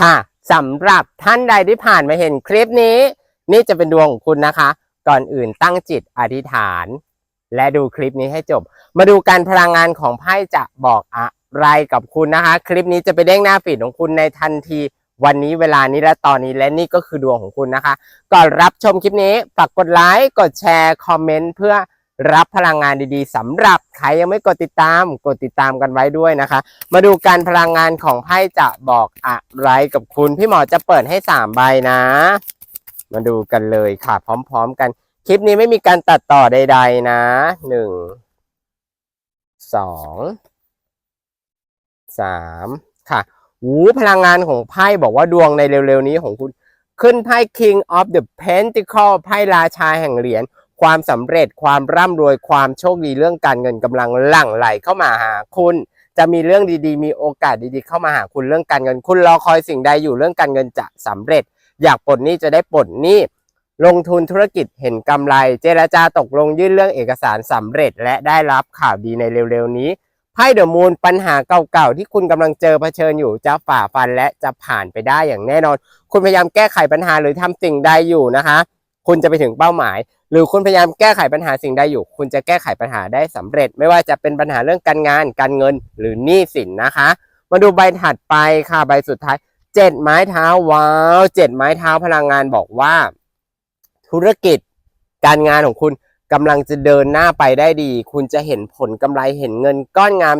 ค่ะสำหรับท่านใดที่ผ่านมาเห็นคลิปนี้ นี่จะเป็นดวงของคุณนะคะ ก่อนอื่นตั้งจิตอธิษฐาน และดูคลิปนี้ให้จบ มาดูการพลังงานของไพ่จะบอกอะไรกับคุณนะคะ คลิปนี้จะไปเด้งหน้าฟีดของคุณในทันทีวันนี้เวลานี้และตอนนี้และนี่ก็คือดวงของคุณนะคะ ก่อนรับชมคลิปนี้ฝากกดไลค์กดแชร์คอมเมนต์เพื่อ รับพลังงานดีๆสำหรับใครยังไม่กดติดตาม กดติดตามกันไว้ด้วยนะคะ มาดูการพลังงานของไพ่จะบอกอะไรกับคุณ พี่หมอจะเปิดให้สามใบนะ มาดูกันเลยค่ะ พร้อม ๆ กัน คลิปนี้ไม่มีการตัดต่อใด ๆ นะหนึ่งสองสามค่ะหูพลังงานของไพ่บอกว่าดวงในเร็วๆนี้ของคุณ ขึ้นไพ่ King of the Pentacle ไพ่ราชาแห่งเหรียญ ความสำเร็จความร่ำรวยความโชคดีเรื่องการเงินกำลังหลั่งไหลเข้ามาหาคุณ จะมีเรื่องดีๆ มีโอกาสดีๆ เข้ามาหาคุณเรื่องการเงิน คุณรอคอยสิ่งใดอยู่เรื่องการเงินจะสำเร็จ อยากปลดหนี้จะได้ปลดหนี้ลงทุนธุรกิจเห็นกำไร เจรจาตกลงยื่นเรื่องเอกสารสำเร็จ และได้รับข่าวดีในเร็วๆนี้ไพ่เดอะมูนปัญหาเก่าๆที่คุณกำลังเจอเผชิญอยู่จะฝ่าฟันและจะผ่านไปได้อย่างแน่นอน คุณพยายามแก้ไขปัญหาหรือทำสิ่งใดอยู่นะคะ คุณจะไปถึงเป้าหมาย หรือคุณพยายามแก้ไขปัญหาสิ่งใดอยู่ คุณจะแก้ไขปัญหาได้สำเร็จ ไม่ว่าจะเป็นปัญหาเรื่องการงาน การเงิน หรือหนี้สินนะคะ มาดูใบถัดไปค่ะใบสุดท้ายเจ็ดไม้เท้าว้าวเจ็ดไม้เท้าพลังงานบอกว่า ธุรกิจ การงานของคุณกำลังจะเดินหน้าไปได้ดี คุณจะเห็นผลกำไรเห็นเงินก้อนงาม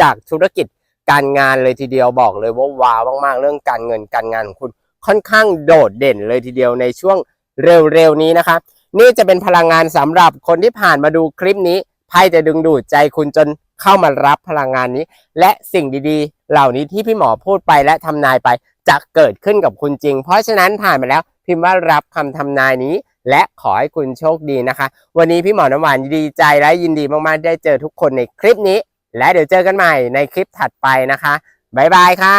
จากธุรกิจการงานเลยทีเดียวบอกเลยว่าว้าวมากๆเรื่องการเงินการงานของคุณค่อนข้างโดดเด่นเลยทีเดียวในช่วง เร็วๆนี้นะคะ นี่จะเป็นพลังงานสำหรับคนที่ผ่านมาดูคลิปนี้ไพ่จะดึงดูดใจคุณจนเข้ามารับพลังงานนี้ และสิ่งดีๆ เหล่านี้ที่พี่หมอพูดไปและทำนายไปจะเกิดขึ้นกับคุณจริง เพราะฉะนั้นผ่านมาแล้วพิมพ์ว่ารับคำทำนายนี้ และขอให้คุณโชคดีนะคะ วันนี้พี่หมอน้ำหวานดีใจและยินดีมากๆได้เจอทุกคนในคลิปนี้ และเดี๋ยวเจอกันใหม่ในคลิปถัดไปนะคะบ๊ายบายค่ะ